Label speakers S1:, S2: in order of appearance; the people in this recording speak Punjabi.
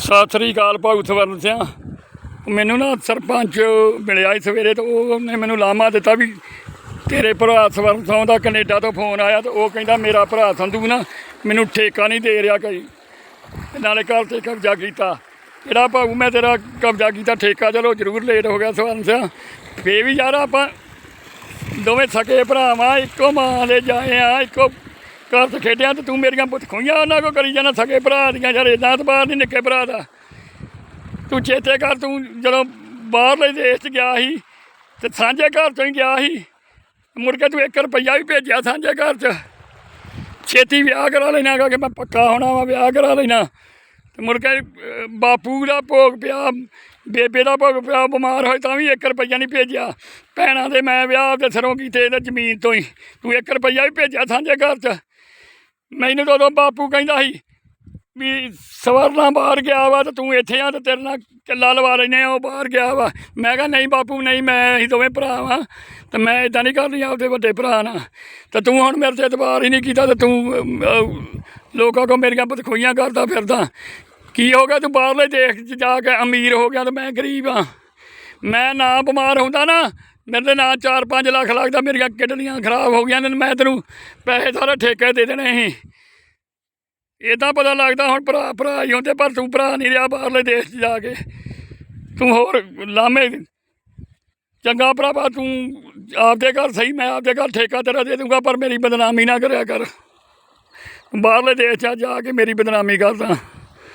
S1: ਸਤਿ ਸ੍ਰੀ ਅਕਾਲ ਭਾਊ ਸਵਰਨ ਸਿੰਘ ਮੈਨੂੰ ਨਾ ਸਰਪੰਚ ਮਿਲਿਆ ਸੀ ਸਵੇਰੇ ਤੇ ਉਹਨੇ ਮੈਨੂੰ ਲਾਮਾ ਦਿੱਤਾ ਵੀ ਤੇਰੇ ਭਰਾ ਸਵਰਨ ਸਿੰਘ ਦਾ ਕੈਨੇਡਾ ਤੋਂ ਫੋਨ ਆਇਆ ਤੇ ਉਹ ਕਹਿੰਦਾ ਮੇਰਾ ਭਰਾ ਸੰਧੂ ਨਾ ਮੈਨੂੰ ਠੇਕਾ ਨਹੀਂ ਦੇ ਰਿਹਾ ਕਈ। ਨਾਲੇ ਘਰ ਤੇ ਕਬਜ਼ਾ ਕੀਤਾ। ਜਿਹੜਾ ਭਾਊ ਮੈਂ ਤੇਰਾ ਕਬਜ਼ਾ ਕੀਤਾ ਠੇਕਾ ਚਲੋ ਜ਼ਰੂਰ ਲੇਟ ਹੋ ਗਿਆ ਸਵਰਨ ਸਿੰਘ। ਫੇ ਵੀ ਯਾਰ ਆਪਾਂ ਦੋਵੇਂ ਸਕੇ ਭਰਾਵਾਂ, ਇੱਕੋ ਮਾਂ ਦੇ ਜਾਏ ਆ, ਇੱਕੋ ਘਰ 'ਚ ਖੇਡਿਆ ਤੇ ਤੂੰ ਮੇਰੀਆਂ ਪੁੱਤ ਖੋਈਆਂ, ਉਹਨਾਂ ਕੋ ਕਰੀ ਜਾਣਾ ਸਕੇ ਭਰਾ ਦੀਆਂ ਯਾਰ ਇਦਾਂ ਤਾਂ ਬਾਹਰ ਨਹੀਂ ਨਿੱਕੇ ਭਰਾ ਦਾ। ਤੂੰ ਚੇਤੇ ਕਰ, ਤੂੰ ਜਦੋਂ ਬਾਹਰਲੇ ਦੇਸ਼ 'ਚ ਗਿਆ ਸੀ ਤੇ ਸਾਂਝੇ ਘਰ ਤੋਂ ਹੀ ਗਿਆ ਸੀ ਮੁੜ ਕੇ ਤੂੰ 1 ਰੁਪਈਆ ਵੀ ਭੇਜਿਆ ਸਾਂਝੇ ਘਰ 'ਚ। ਛੇਤੀ ਵਿਆਹ ਕਰਾ ਲੈਣਾ ਕਿ ਮੈਂ ਪੱਕਾ ਹੋਣਾ ਵਾ, ਵਿਆਹ ਕਰਾ ਲੈਣਾ। ਤੇ ਮੁੜ ਕੇ ਬਾਪੂ ਦਾ ਭੋਗ ਪਿਆ, ਬੇਬੇ ਦਾ ਭੋਗ ਪਿਆ, ਬਿਮਾਰ ਹੋਏ ਤਾਂ ਵੀ 1 ਰੁਪਈਆ ਨਹੀਂ ਭੇਜਿਆ। ਭੈਣਾਂ ਦੇ ਮੈਂ ਵਿਆਹ ਤੇ ਸਰੋਂ ਕੀਤੇ ਤੇ ਜ਼ਮੀਨ ਤੋਂ ਹੀ ਤੂੰ 1 ਰੁਪਈਆ ਵੀ ਭੇਜਿਆ ਸਾਂਝੇ ਘਰ 'ਚ। ਮੈਨੂੰ ਤਾਂ ਉਦੋਂ ਬਾਪੂ ਕਹਿੰਦਾ ਸੀ ਵੀ ਸਵਰਨਾ ਬਾਹਰ ਗਿਆ ਵਾ ਤੇ ਤੂੰ ਇੱਥੇ ਆ ਤੇ ਤੇਰੇ ਨਾਲ ਕਿੱਲਾ ਲਵਾ ਲੈਨੇ ਆ, ਉਹ ਬਾਹਰ ਗਿਆ ਵਾ। ਮੈਂ ਕਿਹਾ, ਨਹੀਂ ਬਾਪੂ, ਨਹੀਂ, ਮੈਂ ਅਸੀਂ ਦੋਵੇਂ ਭਰਾ ਵਾਂ ਤੇ ਮੈਂ ਇਦਾਂ ਨਹੀਂ ਕਰਨੀ, ਆਪਦੇ ਵੱਡੇ ਭਰਾ ਨਾਲ। ਤੇ ਤੂੰ ਹੁਣ ਮੇਰੇ ਤੇ ਇਤਬਾਰ ਹੀ ਨਹੀਂ ਕੀਤਾ ਤੇ ਤੂੰ ਲੋਕਾਂ ਕੋ ਮੇਰੀਆਂ ਬਦਖੋਈਆਂ ਕਰਦਾ ਫਿਰਦਾ। ਕੀ ਹੋ ਗਿਆ? ਤੂੰ ਬਾਹਰਲੇ ਦੇਸ਼ 'ਚ ਜਾ ਕੇ ਅਮੀਰ ਹੋ ਗਿਆ ਤੇ ਮੈਂ ਗਰੀਬ ਆ। ਮੈਂ ਨਾ ਬਿਮਾਰ ਹੁੰਦਾ ਨਾ ਮੇਰੇ ਤੇ ਨਾ 4-5 ਲੱਖ ਲੱਗਦਾ, ਮੇਰੀਆਂ ਕਿਡਨੀਆਂ ਖਰਾਬ ਹੋ ਗਈਆਂ ਨੇ, ਮੈਂ ਤੈਨੂੰ ਪੈਸੇ ਸਾਰੇ ਠੇਕੇ ਦੇ ਦੇਣੇ ਸੀ। ਇਦਾਂ ਪਤਾ ਲੱਗਦਾ ਹੁਣ ਭਰਾ ਭਰਾ ਹੀ ਹੁੰਦੇ, ਪਰ ਤੂੰ ਭਰਾ ਨਹੀਂ ਰਿਹਾ ਬਾਹਰਲੇ ਦੇਸ਼ 'ਚ ਜਾ ਕੇ। ਤੂੰ ਹੋਰ ਲਾਮੇ ਚੰਗਾ ਭਰਾਵਾ, ਤੂੰ ਆਪਦੇ ਘਰ ਸਹੀ, ਮੈਂ ਆਪਦੇ ਘਰ ਠੇਕਾ ਤੇਰਾ ਦੇ ਦੂੰਗਾ, ਪਰ ਮੇਰੀ ਬਦਨਾਮੀ ਨਾ ਕਰਿਆ ਕਰ। ਬਾਹਰਲੇ ਦੇਸ਼ 'ਚ ਜਾ ਕੇ ਮੇਰੀ ਬਦਨਾਮੀ ਕਰਦਾ।